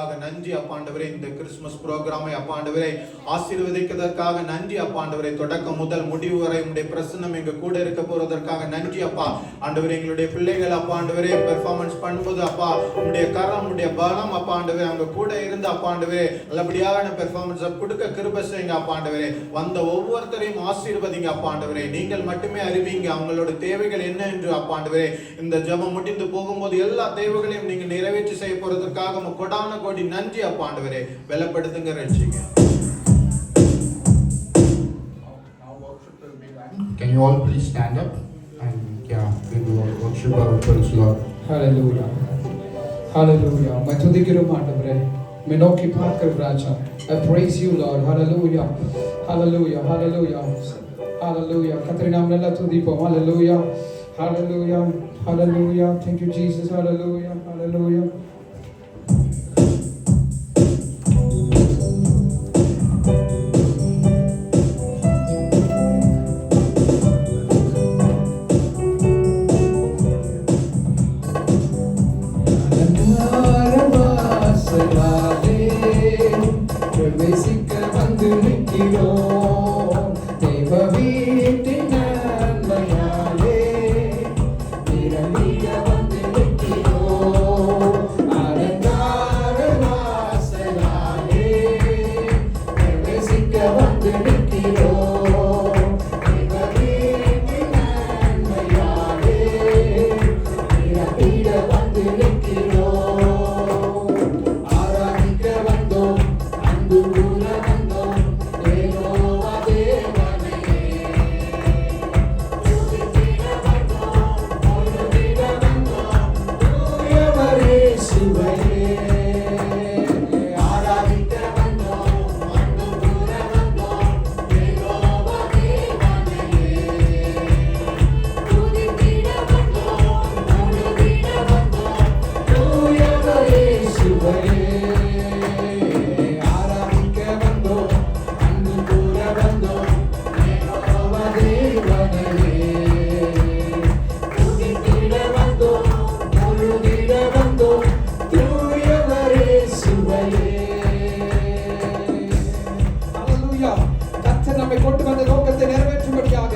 செய்ததற்காக நன்றி அப்பாண்டவரே. இந்த கிறிஸ்துமஸ் ப்ரோக்ராமை அப்பாண்டவரே ஆசீர்வதிக்கிறதற்காக நன்றி அப்பாண்டவரே தொடக்கம் முதல் முடிவு வரை உங்களுடைய பிரசனம் எங்க கூட இருக்க போறதற்காக நன்றி அப்பா. ஆண்டவர் எங்களுடைய பிள்ளைகள் அப்பா. ஆண்டவரே பெர்ஃபார்மன்ஸ் பண்ணும்போது அப்பா உங்களுடைய கரம் உங்களுடைய பலம் அப்பா. ஆண்டவரே அவங்க கூட இருந்து அப்பா. ஆண்டவரே நல்லபடியான பெர்ஃபார்மன்ஸ் கொடுக்க கிருபை செய்யுங்க அப்பா. ஆண்டவரே வந்த ஒவ்வொருத்தரையும் ஆசீர்வதிங்க அப்பா. ஆண்டவரே நீங்கள் மட்டுமே அறிவீங்க அவங்களோட தேவைகள் என்ன என்று அப்பா. ஆண்டவரே இந்த ஜபம் முடிந்து போகும்போது எல்லா தேவைகளையும் நீங்க நிறைவேற்றி செய்ய போறதற்காக கொடான கோடி நன்றி அப்பா. ஆண்டவரே வெலப்படுத்துங்க ரட்சிங்க. Can you all please stand up? And yeah, we will worship our praise Lord. Hallelujah. Hallelujah. I praise you, Lord. Hallelujah. Hallelujah. Hallelujah. Hallelujah. Katrinamnella Tudipam. Hallelujah. Hallelujah. Hallelujah. Thank you, Jesus. Hallelujah. Hallelujah. 无奈 ಕರ್ತವ್ಯ ಕರ್ತನ ಕೊಟ್ಟು ಬಂದ ಲೋಕತೆ ನೆರವೇರಿಸುಬಡಿಯಾಗ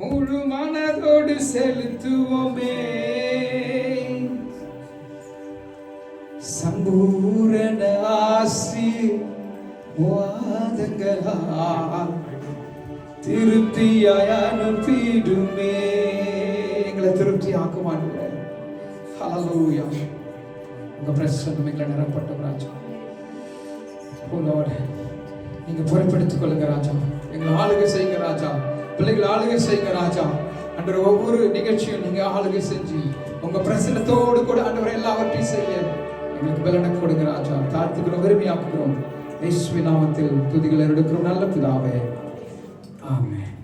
முழு மனதோடு செலுத்துவோமே. சம்பூரண ஆசி வாதங்களால் திருப்தியாய் அனுப்பிடுமே. எங்களை திருப்தி ஆக்க மாட்டேன் ஹalleluya உங்க பிரசன்னம் எங்களை நிரப்பட்டும் ராஜா. ஓ லார்ட் நீங்க பொறுப்பெடுத்துக் கொள்ளுங்க ராஜா. எங்களை ஆளுகை செய்யுங்க ராஜா. பிள்ளைகள் ஆளுகை செய்யுங்க ராஜா. அன்ற ஒவ்வொரு நிகழ்ச்சியும் நீங்க ஆளுகை செஞ்சு உங்க பிரசனத்தோடு கூட அன்றவரை எல்லாவற்றையும் செய்ய எங்களுக்கு பலனை கொடுங்க ராஜா. தாழ்த்துக்கிறோம் விரும்பியாக்குகிறோம் இயேசுவின் நாமத்தில் துதிகளை எடுக்கிறோம். நல்ல பிதாவே. ஆமே